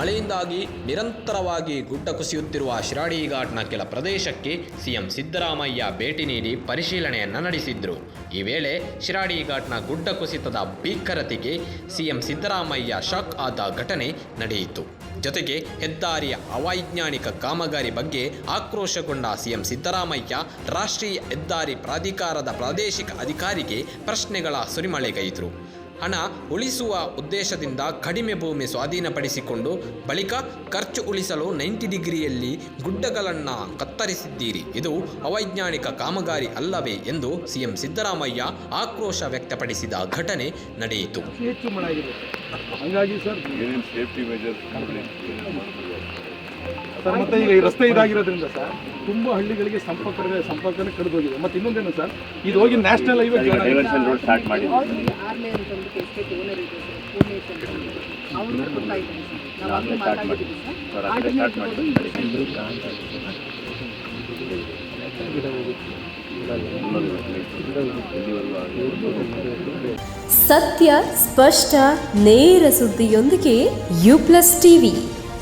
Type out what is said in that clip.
ಮಳೆಯಿಂದಾಗಿ ನಿರಂತರವಾಗಿ ಗುಡ್ಡ ಕುಸಿಯುತ್ತಿರುವ ಶಿರಾಡಿ ಘಾಟ್ನ ಕೆಲ ಪ್ರದೇಶಕ್ಕೆ ಸಿಎಂ ಸಿದ್ದರಾಮಯ್ಯ ಭೇಟಿ ನೀಡಿ ಪರಿಶೀಲನೆಯನ್ನು ನಡೆಸಿದ್ರು. ಈ ವೇಳೆ ಶಿರಾಡಿ ಘಾಟ್ನ ಗುಡ್ಡ ಕುಸಿತದ ಭೀಕರತೆಗೆ ಸಿಎಂ ಸಿದ್ದರಾಮಯ್ಯ ಶಾಕ್ ಆದ ಘಟನೆ ನಡೆಯಿತು. ಜೊತೆಗೆ ಹೆದ್ದಾರಿಯ ಅವೈಜ್ಞಾನಿಕ ಕಾಮಗಾರಿ ಬಗ್ಗೆ ಆಕ್ರೋಶಗೊಂಡ ಸಿಎಂ ಸಿದ್ದರಾಮಯ್ಯ ರಾಷ್ಟ್ರೀಯ ಹೆದ್ದಾರಿ ಪ್ರಾಧಿಕಾರದ ಪ್ರಾದೇಶಿಕ ಅಧಿಕಾರಿಗೆ ಪ್ರಶ್ನೆಗಳ ಸುರಿಮಳೆಗೈದರು. ಹಣ ಉಳಿಸುವ ಉದ್ದೇಶದಿಂದ ಕಡಿಮೆ ಭೂಮಿ ಸ್ವಾಧೀನಪಡಿಸಿಕೊಂಡು ಬಳಿಕ ಖರ್ಚು ಉಳಿಸಲು ನೈಂಟಿ ಡಿಗ್ರಿಯಲ್ಲಿ ಗುಡ್ಡಗಳನ್ನು ಕತ್ತರಿಸಿದ್ದೀರಿ. ಇದು ಅವೈಜ್ಞಾನಿಕ ಕಾಮಗಾರಿ ಅಲ್ಲವೇ ಎಂದು ಸಿಎಂ ಸಿದ್ದರಾಮಯ್ಯ ಆಕ್ರೋಶ ವ್ಯಕ್ತಪಡಿಸಿದ ಘಟನೆ ನಡೆಯಿತು. ಹಂಗಾಗಿ ಸರ್ ಸೇಫ್ಟಿ ಸರ್ ಮತ್ತೆ ಈಗ ಈ ರಸ್ತೆ ಇದಾಗಿರೋದ್ರಿಂದ ಸರ್ ತುಂಬಾ ಹಳ್ಳಿಗಳಿಗೆ ಸಂಪರ್ಕ ಸಂಪರ್ಕನೇ ಕಡಿದೋಗಿದೆ. ಮತ್ತೆ ಇನ್ನೊಂದೇನು ಸರ್ ಇದು ಹೋಗಿ national highway diversion road start ಸತ್ಯ ಸ್ಪಷ್ಟ ನೇರ ಸುದ್ದಿಯೊಂದಿಗೆ ಯು ಪ್ಲಸ್ ಟಿವಿ